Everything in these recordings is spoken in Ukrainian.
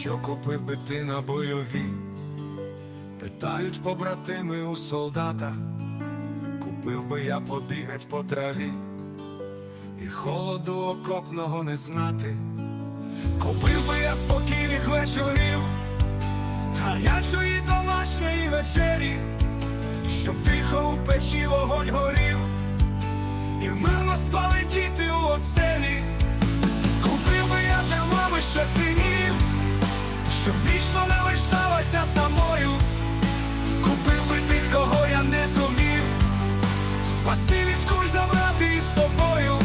Що купив би ти на бойові? Питають побратими у солдата, купив би я побігать по траві, і холоду окопного не знати. Купив би я спокійних вечорів, гарячої домашньої вечері, щоб вічно не лишалася самою. Купив би тих, кого я не зумів, спасти від куль забрати із собою.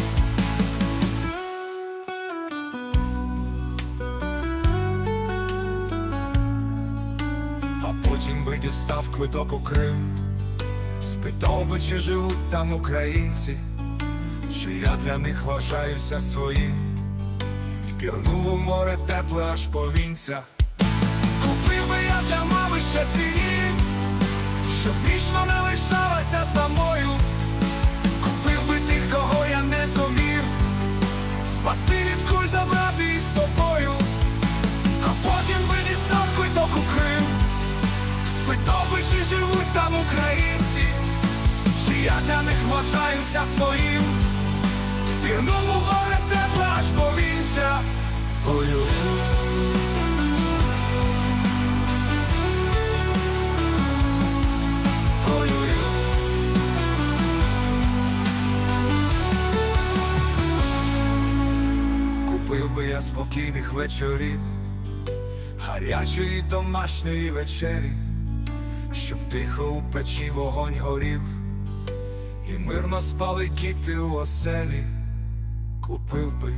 А потім би дістав квиток у Крим, спитав би, чи живуть там українці, чи я для них вважаюся своїм. Пірнув у море тепле аж повінця. Синів, щоб вічно не лишалася самою. Купив би тих, кого я не зумів, спасти від куль забрати із собою, а потім би дістав квиток у Крим, спитав би, чи живуть там українці, чи я для них вважаюся своїм. Пірнув у море Купив би я спокійних вечорів, гарячої домашньої вечері, щоб тихо у печі вогонь горів, і мирно спали діти у оселі, купив би